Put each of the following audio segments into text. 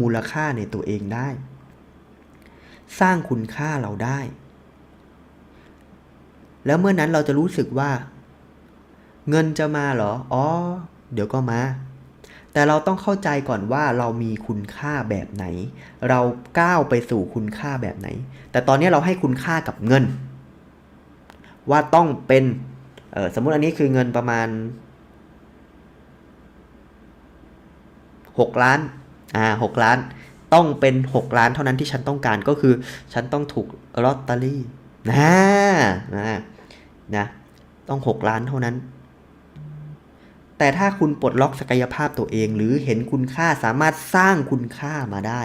มูลค่าในตัวเองได้ สร้างคุณค่าเราได้ แล้วเมื่อนั้นเราจะรู้สึกว่า เงินจะมาเหรอ อ๋อ เดี๋ยวก็มา แต่เราต้องเข้าใจก่อนว่าเรามีคุณค่าแบบไหน เราก้าวไปสู่คุณค่าแบบไหน แต่ตอนนี้เราให้คุณค่ากับเงิน ว่าต้องเป็นสมมุติอันนี้คือเงินประมาณ 6 ล้าน อ่าหกล้านต้องเป็น 6 ล้านเท่านั้นที่ฉันต้องการก็คือ ฉันต้องถูกลอตเตอรี่นะนะนะต้อง 6 ล้านเท่านั้น แต่ถ้าคุณปลดล็อกศักยภาพตัวเอง หรือเห็นคุณค่าสามารถสร้างคุณค่ามาได้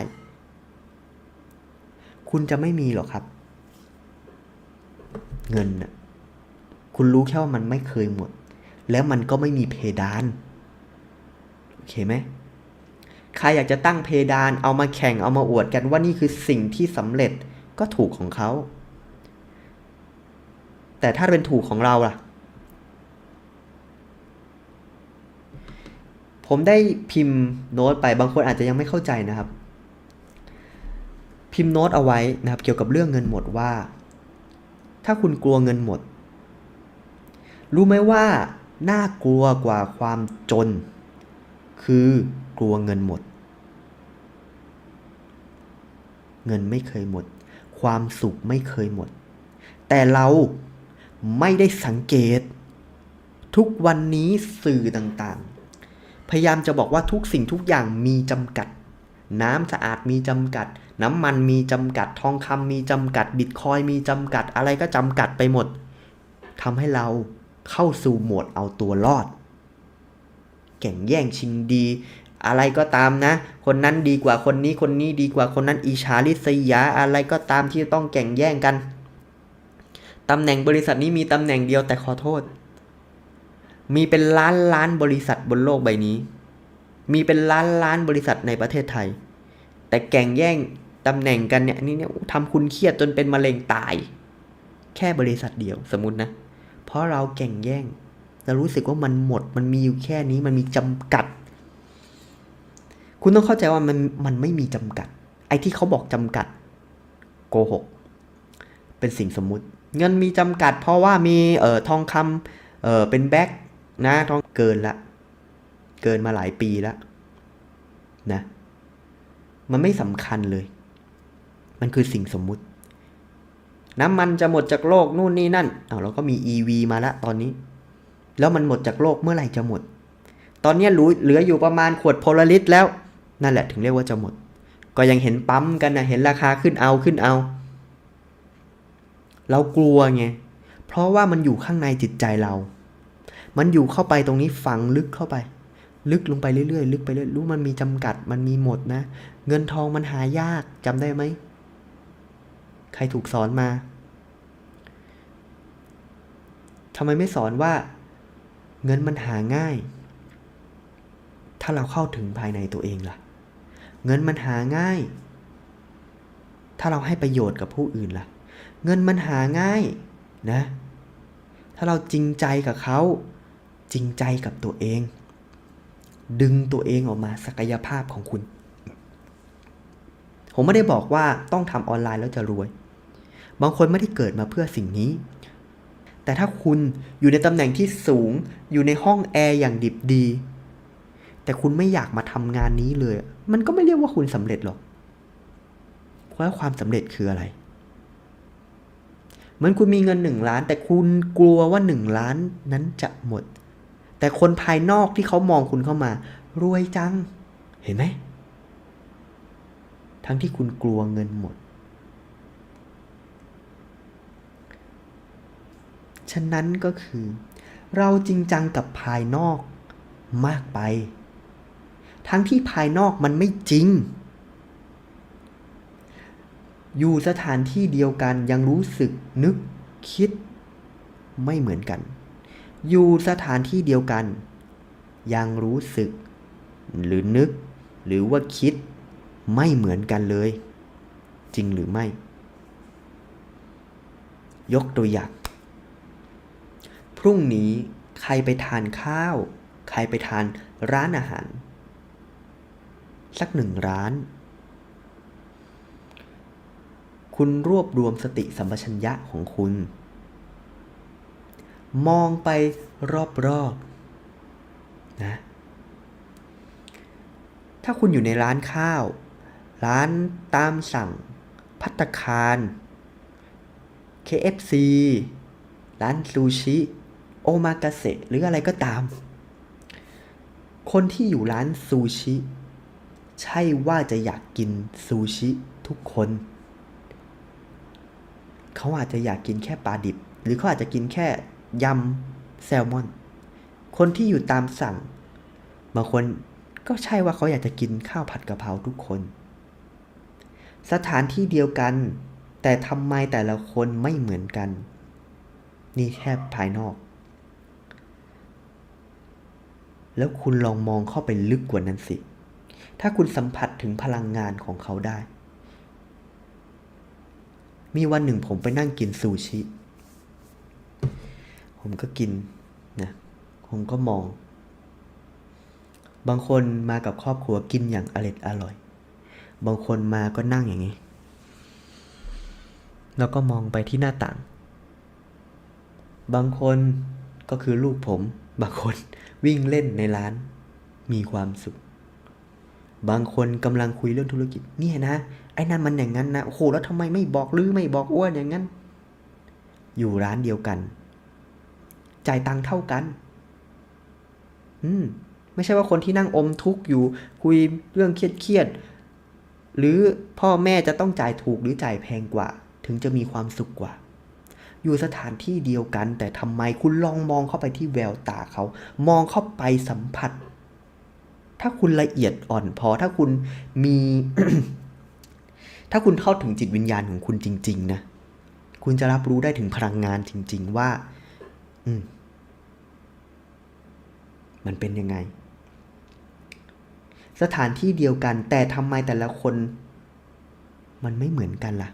คุณจะไม่มีหรอกครับ เงินน่ะคุณรู้แค่ว่ามันไม่เคยหมด แล้วมันก็ไม่มีเพดาน โอเคไหม ใครอยากจะตั้งเพดานเอามาแข่งเอามาอวดกันว่านี่คือสิ่งที่สำเร็จก็ถูกของเขา แต่ถ้าเป็นถูกของเราล่ะ ผมได้พิมพ์โน้ตไปบางคนอาจจะยังไม่เข้าใจนะครับ พิมพ์โน้ตเอาไว้นะครับ เกี่ยวกับเรื่องเงินหมดว่า ถ้าคุณกลัวเงินหมด รู้ไหมว่าน่ากลัวกว่าความจน คือกลัวเงินหมด เงินไม่เคยหมด ความสุขไม่เคยหมด แต่เราไม่ได้สังเกต ทุกวันนี้สื่อต่างๆ พยายามจะบอกว่าทุกสิ่งทุกอย่างมีจำกัด น้ำสะอาดมีจำกัด น้ำมันมีจำกัด ทองคำมีจำกัด บิตคอยมีจำกัด อะไรก็จำกัดไปหมดทำให้เราเข้าสู่โหมดเอาตัวรอด แข่งแย่งชิงดี อะไรก็ตามนะ คนนั้นดีกว่าคนนี้คนนี้ดีกว่าคนนั้นอิจฉาริษยาอะไรก็ตามที่ต้องแข่งแย่งกันตำแหน่งบริษัทนี้มีตำแหน่งเดียวแต่ขอโทษ มีเป็นล้านล้านบริษัทบนโลกใบนี้ มีเป็นล้านล้านบริษัทในประเทศไทย แต่แข่งแย่งตำแหน่งกันเนี่ยนี่เนี่ยทำคุณเครียดจนเป็นมะเร็งตาย แค่บริษัทเดียวสมมตินะ เพราะเราแข่งแย่ง เรารู้สึกว่ามันหมด มันมีอยู่แค่นี้ มันมีจำกัด คุณต้องเข้าใจว่ามันมันไม่มีจำกัด ไอ้ที่เขาบอกจำกัดโกหก เป็นสิ่งสมมุติ เงินมีจำกัด เพราะว่ามีเอ่อทองคำเอ่อเป็นแบ็กนะทองเกินละ เกินมาหลายปีแล้วนะ มันไม่สำคัญเลย มันคือสิ่งสมมุติ น้ำมันจะหมดจากโลกนู่นนี่นั่นเอาเราก็มี EV มาล้วตอนนี้ แล้วมันหมดจากโลกเมื่อไหร่จะหมด ตอนนี้เหลือเหลืออยู่ประมาณขวดโพลาริสแล้ว นั่นแหละถึงเรียกว่าจะหมด ก็ยังเห็นปั๊มกันนะเห็นราคาขึ้นเอาขึ้นเอา เรากลัวไง เพราะว่ามันอยู่ข้างในจิตใจเรา มันอยู่เข้าไปตรงนี้ฝังลึกเข้าไป ลึกลงไปเรื่อยๆลึกไปเรื่อยรู้มันมีจำกัด มันมีหมดนะ เงินทองมันหายากจำได้ไหม ใครถูกสอนมาทำไมไม่สอนว่า เงินมันหาง่าย ถ้าเราเข้าถึงภายในตัวเองล่ะ เงินมันหาง่าย ถ้าเราให้ประโยชน์กับผู้อื่นล่ะ เงินมันหาง่ายนะ ถ้าเราจริงใจกับเขา จริงใจกับตัวเอง ดึงตัวเองออกมาศักยภาพของคุณ ผมไม่ได้บอกว่าต้องทำออนไลน์แล้วจะรวย บางคนไม่ได้เกิดมาเพื่อสิ่งนี้ แต่ถ้าคุณอยู่ในตำแหน่งที่สูง อยู่ในห้องแอร์อย่างดิบดี แต่คุณไม่อยากมาทำงานนี้เลย มันก็ไม่เรียกว่าคุณสำเร็จหรอกเพราะความสำเร็จคืออะไรเหมือนคุณมีเงินหนึ่งล้าน แต่คุณกลัวว่าหนึ่งล้านนั้นจะหมด แต่คนภายนอกที่เขามองคุณเข้ามารวยจัง เห็นไหมทั้งที่คุณกลัวเงินหมด ฉะนั้นก็คือ เราจริงจังกับภายนอกมากไป ทั้งที่ภายนอกมันไม่จริง อยู่สถานที่เดียวกันยังรู้สึกนึกคิดไม่เหมือนกัน อยู่สถานที่เดียวกัน ยังรู้สึก หรือนึก หรือว่าคิดไม่เหมือนกันเลย จริงหรือไม่ ยกตัวอย่าง รุ่งนี้ใครไปทานข้าว ใครไปทานร้านอาหาร สักหนึ่งร้าน คุณรวบรวมสติสัมปชัญญะของคุณ มองไปรอบๆนะถ้าคุณอยู่ในร้านข้าว ร้านตามสั่ง พัตตาคาร KFC ร้านซูชิ โอมากาเสะหรืออะไรก็ตาม คนที่อยู่ร้านซูชิ ใช่ว่าจะอยากกินซูชิทุกคน เขาอาจจะอยากกินแค่ปลาดิบ หรือเขาอาจจะกินแค่ยำแซลมอน คนที่อยู่ตามสั่งบางคนก็ใช่ว่าเขาอยากจะกินข้าวผัดกะเพราทุกคน สถานที่เดียวกัน แต่ทำไมแต่ละคนไม่เหมือนกัน นี่แค่ภายนอก แล้วคุณลองมองเข้าไปลึกกว่านั้นสิ ถ้าคุณสัมผัสถึงพลังงานของเขาได้ มีวันหนึ่งผมไปนั่งกินซูชิ ผมก็กินนะ ผมก็มอง บางคนมากับครอบครัวกินอย่างอร็ดอร่อย บางคนมาก็นั่งอย่างนี้ แล้วก็มองไปที่หน้าต่าง บางคนก็คือลูกผม บางคน วิ่งเล่นในร้าน มีความสุข บางคนกำลังคุยเรื่องธุรกิจเนี่ยนะ ไอ้นั่นมันอย่างนั้นนะโอ้โหแล้วทำไมไม่บอกลือไม่บอกอ้วนอย่างนั้น อยู่ร้านเดียวกัน จ่ายตังค์เท่ากัน อืม ไม่ใช่ว่าคนที่นั่งอมทุกข์อยู่ คุยเรื่องเครียดๆหรือพ่อแม่จะต้องจ่ายถูกหรือจ่ายแพงกว่า ถึงจะมีความสุขกว่า อยู่สถานที่เดียวกัน แต่ทำไมคุณลองมองเข้าไปที่แววตาเขา มองเข้าไปสัมผัส ถ้าคุณละเอียดอ่อนพอถ้าคุณมี ถ้าคุณเข้าถึงจิตวิญญาณของคุณจริง ๆ นะ คุณจะรับรู้ได้ถึงพลังงานจริง ๆ ว่า อืม มันเป็นยังไง สถานที่เดียวกัน แต่ทำไมแต่ละคน มันไม่เหมือนกันล่ะ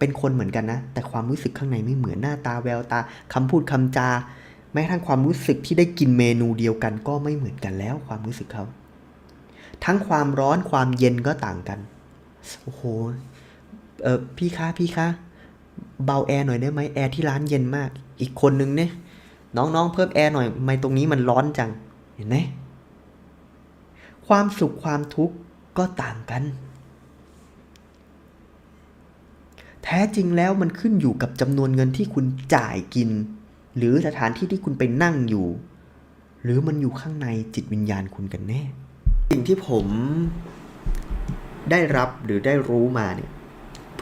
เป็นคนเหมือนกันนะ แต่ความรู้สึกข้างในไม่เหมือนหน้าตาแววตาคำพูดคำจา แม้กระทั่งความรู้สึกที่ได้กินเมนูเดียวกันก็ไม่เหมือนกันแล้วความรู้สึกเขา ทั้งความร้อนความเย็นก็ต่างกัน โอ้โห เออพี่คะพี่คะเบาแอร์หน่อยได้ไหมแอร์ที่ร้านเย็นมาก อีกคนนึงเนี่ยน้องๆเพิ่มแอร์หน่อยทำไมตรงนี้มันร้อนจัง เห็นไหมความสุขความทุกข์ก็ต่างกัน แท้จริงแล้วมันขึ้นอยู่กับจำนวนเงินที่คุณจ่ายกิน หรือสถานที่ที่คุณไปนั่งอยู่ หรือมันอยู่ข้างในจิตวิญญาณคุณกันแน่ สิ่งที่ผมได้รับหรือได้รู้มาเนี่ย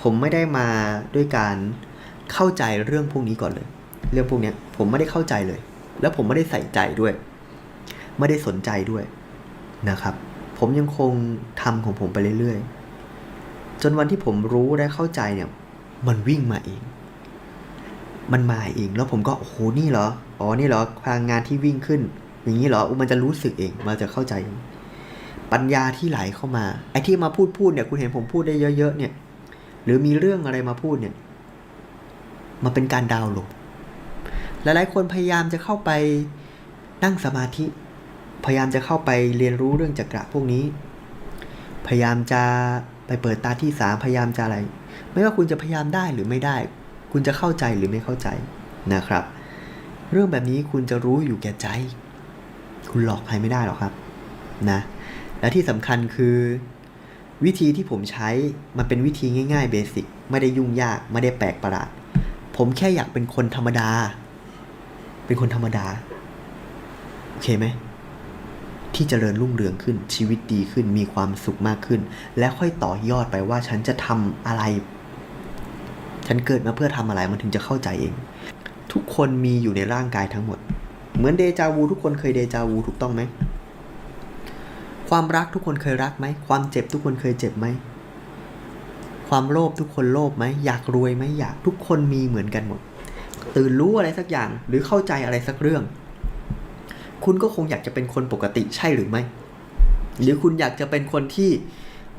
ผมไม่ได้มาด้วยการเข้าใจเรื่องพวกนี้ก่อนเลย เรื่องพวกนี้ผมไม่ได้เข้าใจเลย แล้วผมไม่ได้ใส่ใจด้วย ไม่ได้สนใจด้วยนะครับ ผมยังคงทำของผมไปเรื่อยๆ จนวันที่ผมรู้และเข้าใจเนี่ย มันวิ่งมาเอง มันมาเองแล้วผมก็โอ้โหนี่เหรออ๋อนี่เหรอพลังงานที่วิ่งขึ้น อย่างนี้เหรอมันจะรู้สึกเองมันจะเข้าใจ ปัญญาที่ไหลเข้ามาไอ้ที่มาพูดพูดเนี่ย คุณเห็นผมพูดได้เยอะๆเนี่ย หรือมีเรื่องอะไรมาพูดเนี่ยมันเป็นการดาวน์โหลดหลายๆคนพยายามจะเข้าไปนั่งสมาธิ พยายามจะเข้าไปเรียนรู้เรื่องจักระพวกนี้ พยายามจะไปเปิดตาที่สามพยายามจะอะไร ไม่ว่าคุณจะพยายามได้หรือไม่ได้ คุณจะเข้าใจหรือไม่เข้าใจนะครับ เรื่องแบบนี้คุณจะรู้อยู่แก่ใจ คุณหลอกใครไม่ได้หรอกครับนะและที่สำคัญคือ วิธีที่ผมใช้มันเป็นวิธีง่ายๆเบสิกไม่ได้ยุ่งยากไม่ได้แปลกประหลาดผมแค่อยากเป็นคนธรรมดา เป็นคนธรรมดา โอเคไหม ที่เจริญรุ่งเรืองขึ้นชีวิตดีขึ้นมีความสุขมากขึ้น แล้วค่อยต่อยอดไปว่าฉันจะทำอะไร ฉันเกิดมาเพื่อทำอะไรมันถึงจะเข้าใจเอง ทุกคนมีอยู่ในร่างกายทั้งหมด เหมือนเดจาวูทุกคนเคยเดจาวูถูกต้องไหมความรักทุกคนเคยรักไหม ความเจ็บทุกคนเคยเจ็บไหม ความโลภทุกคนโลภไหม อยากรวยไหมอยากทุกคนมีเหมือนกันหมด ตื่นรู้อะไรสักอย่างหรือเข้าใจอะไรสักเรื่อง คุณก็คงอยากจะเป็นคนปกติใช่หรือไม่ หรือคุณอยากจะเป็นคนที่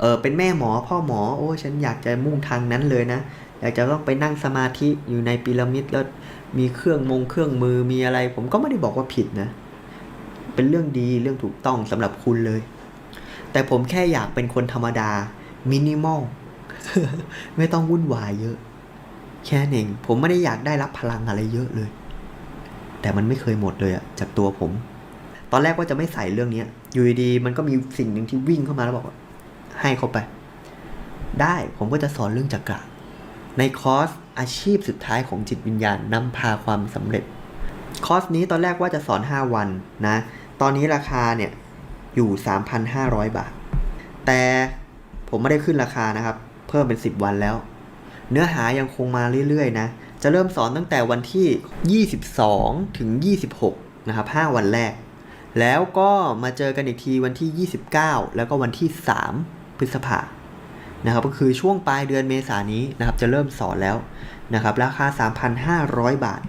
เออเป็นแม่หมอพ่อหมอโอ้ฉันอยากจะมุ่งทางนั้นเลยนะ อยากจะต้องไปนั่งสมาธิอยู่ในพีระมิดแล้วมีเครื่องมงเครื่องมือมีอะไร ผมก็ไม่ได้บอกว่าผิดนะ เป็นเรื่องดีเรื่องถูกต้องสำหรับคุณเลย แต่ผมแค่อยากเป็นคนธรรมดามินิมอลไม่ต้องวุ่นวายเยอะ แค่นั้นเองผมไม่ได้อยากได้รับพลังอะไรเยอะเลย แต่มันไม่เคยหมดเลยอะจากตัวผม ตอนแรกว่าจะไม่ใส่เรื่องเนี้ย อยู่ดีๆมันก็มีสิ่งหนึ่งที่วิ่งเข้ามาแล้วบอกว่า ให้เขาไป ได้ผมก็จะสอนเรื่องจักระ ในคอร์สอาชีพสุดท้ายของจิตวิญญาณนำพาความสำเร็จ คอร์สนี้ตอนแรกว่าจะสอน 5 วันนะ ตอนนี้ราคาเนี่ยอยู่ 3,500 บาท แต่ผมไม่ได้ขึ้นราคานะครับ เพิ่มเป็น 10 วันแล้ว เนื้อหายังคงมาเรื่อยๆนะ จะเริ่มสอนตั้งแต่วันที่ 22 ถึง 26 นะครับ 5 วันแรก แล้วก็มาเจอกันอีกทีวันที่ 29 แล้วก็วันที่ 3 พฤษภานะครับก็คือช่วงปลายเดือนเมษายนนี้นะครับจะเริ่มสอนแล้วนะครับราคา 3,500 บาท